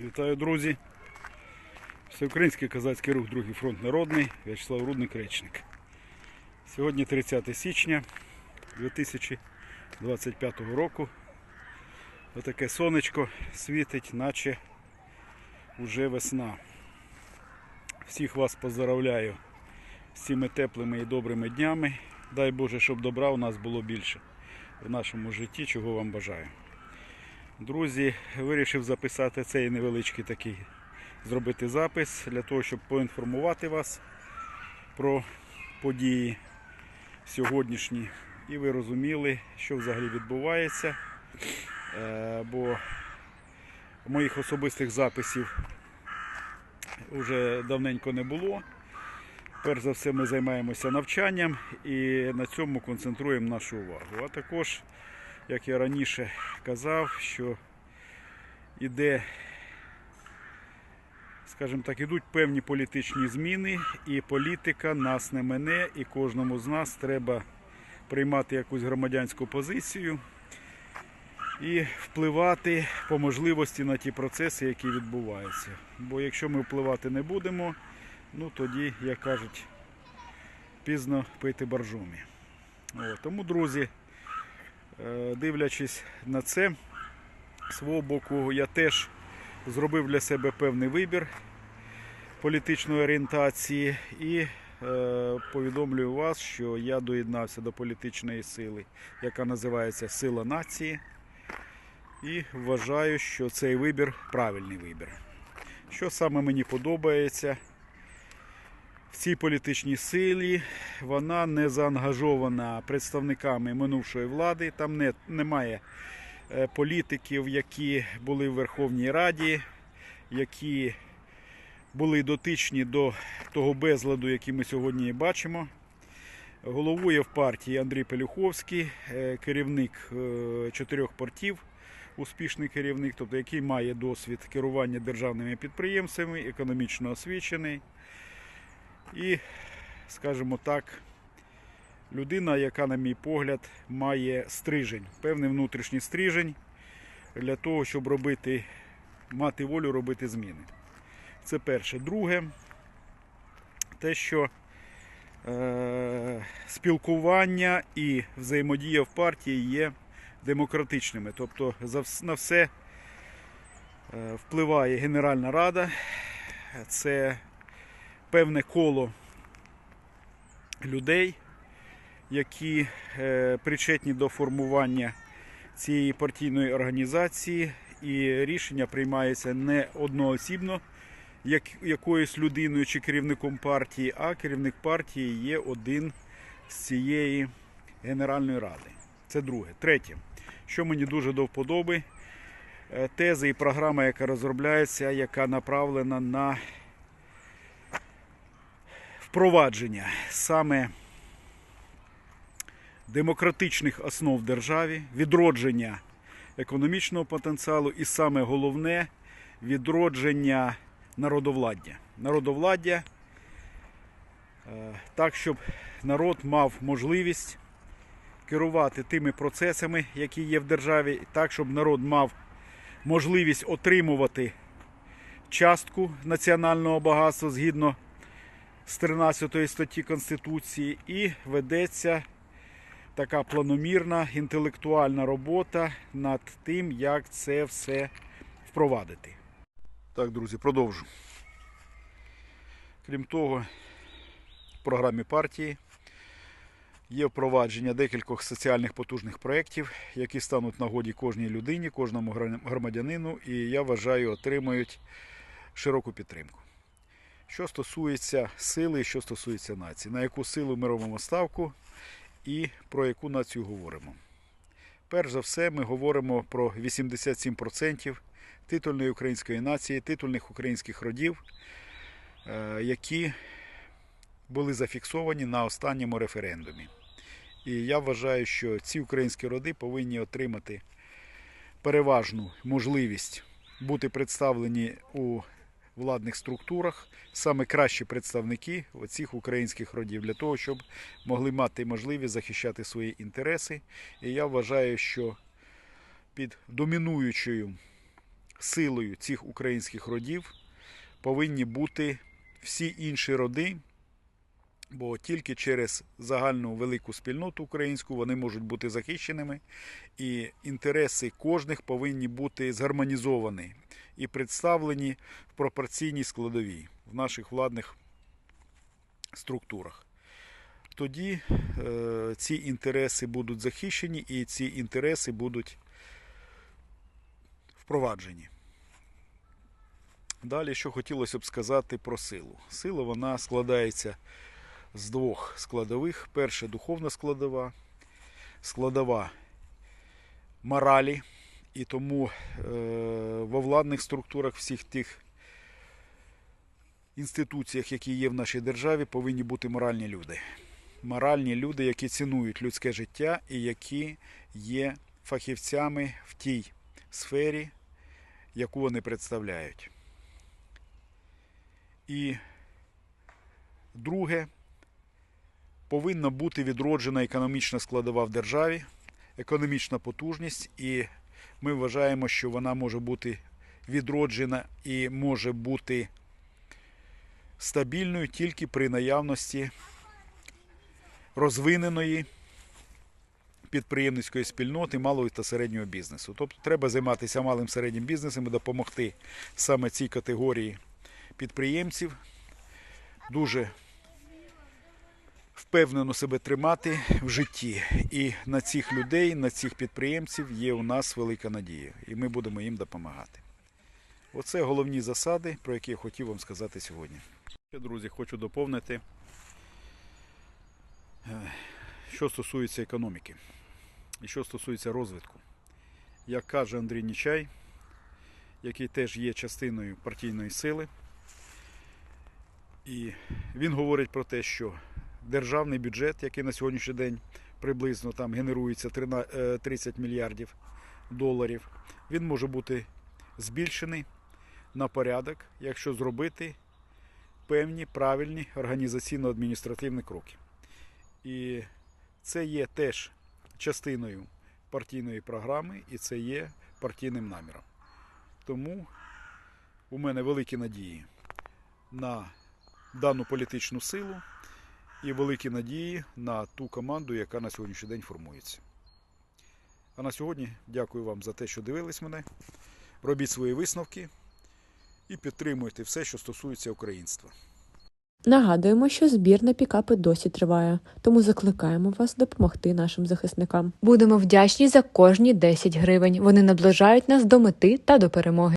Вітаю, друзі. Всеукраїнський козацький рух Другий фронт народний В'ячеслав Рудник Речник. Сьогодні 30 січня 2025 року. Отаке сонечко світить, наче уже весна. Всіх вас поздравляю з цими теплими і добрими днями. Дай Боже, щоб добра у нас було більше в нашому житті, чого вам бажаю. Друзі, вирішив записати цей невеличкий такий, зробити запис для того, щоб поінформувати вас про події сьогоднішні. І ви розуміли, що взагалі відбувається. Е, Бо моїх особистих записів вже давненько не було. Перш за все, ми займаємося навчанням і на цьому концентруємо нашу увагу. А також як я раніше казав, що іде, скажімо так, ідуть певні політичні зміни, і політика нас не мене, і кожному з нас треба приймати якусь громадянську позицію і впливати по можливості на ті процеси, які відбуваються. Бо якщо ми впливати не будемо, ну тоді, як кажуть, пізно пити боржомі. О, тому, друзі, дивлячись на це, свого боку, я теж зробив для себе певний вибір політичної орієнтації і е, повідомлюю вас, що я доєднався до політичної сили, яка називається Сила нації. І вважаю, що цей вибір правильний вибір. Що саме мені подобається цій політичній силі вона не заангажована представниками минувшої влади. Там не, немає е, політиків, які були в Верховній Раді, які були дотичні до того безладу, який ми сьогодні бачимо. Головує в партії Андрій Пелюховський, е, керівник е, чотирьох портів, успішний керівник, тобто який має досвід керування державними підприємствами, економічно освічений. І, скажімо так, людина, яка, на мій погляд, має стрижень, певний внутрішній стрижень для того, щоб робити, мати волю робити зміни. Це перше. Друге, те, що е, спілкування і взаємодія в партії є демократичними. Тобто на все е, впливає Генеральна Рада. Це певне коло людей, які е, причетні до формування цієї партійної організації, і рішення приймається не одноосібно як, якоюсь людиною чи керівником партії, а керівник партії є один з цієї Генеральної Ради. Це друге. Третє, що мені дуже до вподоби, е, тези і програма, яка розробляється, яка направлена на впровадження саме демократичних основ державі, відродження економічного потенціалу і саме головне відродження народовладдя. Народовладдя е, так, щоб народ мав можливість керувати тими процесами, які є в державі, так, щоб народ мав можливість отримувати частку національного багатства згідно з 13 статті Конституції і ведеться така планомірна інтелектуальна робота над тим, як це все впровадити. Так, друзі, продовжу. Крім того, в програмі партії є впровадження декількох соціальних потужних проєктів, які стануть нагоді кожній людині, кожному громадянину, і я вважаю, отримають широку підтримку. Що стосується сили, і що стосується нації, на яку силу ми робимо ставку і про яку націю говоримо. Перш за все, ми говоримо про 87% титульної української нації, титульних українських родів, е, які були зафіксовані на останньому референдумі. І я вважаю, що ці українські роди повинні отримати переважну можливість бути представлені у владних структурах, саме кращі представники цих українських родів, для того, щоб могли мати можливість захищати свої інтереси. І я вважаю, що під домінуючою силою цих українських родів повинні бути всі інші роди, бо тільки через загальну велику спільноту українську вони можуть бути захищеними, і інтереси кожних повинні бути згармонізовані і представлені в пропорційній складовій в наших владних структурах. Тоді е, ці інтереси будуть захищені і ці інтереси будуть впроваджені. Далі, що хотілося б сказати про силу. Сила вона складається з двох складових. Перша духовна складова, складова моралі. І тому е, во владних структурах всіх тих інституціях, які є в нашій державі, повинні бути моральні люди. Моральні люди, які цінують людське життя і які є фахівцями в тій сфері, яку вони представляють. І друге, повинна бути відроджена економічна складова в державі, економічна потужність, і ми вважаємо, що вона може бути відроджена і може бути стабільною тільки при наявності розвиненої підприємницької спільноти малого та середнього бізнесу. Тобто треба займатися малим середнім бізнесом і допомогти саме цій категорії підприємців дуже впевнено себе тримати в житті. І на цих людей, на цих підприємців є у нас велика надія, і ми будемо їм допомагати. Оце головні засади, про які я хотів вам сказати сьогодні. Друзі, хочу доповнити, е, що стосується економіки і що стосується розвитку. Як каже Андрій Нічай, який теж є частиною партійної сили, і він говорить про те, що державний бюджет, який на сьогоднішній день приблизно там генерується 13 е, 30 мільярдів доларів, він може бути збільшений на порядок, якщо зробити певні правильні організаційно-адміністративні кроки. І це є теж частиною партійної програми, і це є партійним наміром. Тому у мене великі надії на дану політичну силу і великі надії на ту команду, яка на сьогоднішній день формується. А на сьогодні дякую вам за те, що дивились мене. Робіть свої висновки і підтримуйте все, що стосується українства. Нагадуємо, що збір на пікапи досі триває, тому закликаємо вас допомогти нашим захисникам. Будемо вдячні за кожні 10 гривень. Вони наближають нас до мети та до перемоги.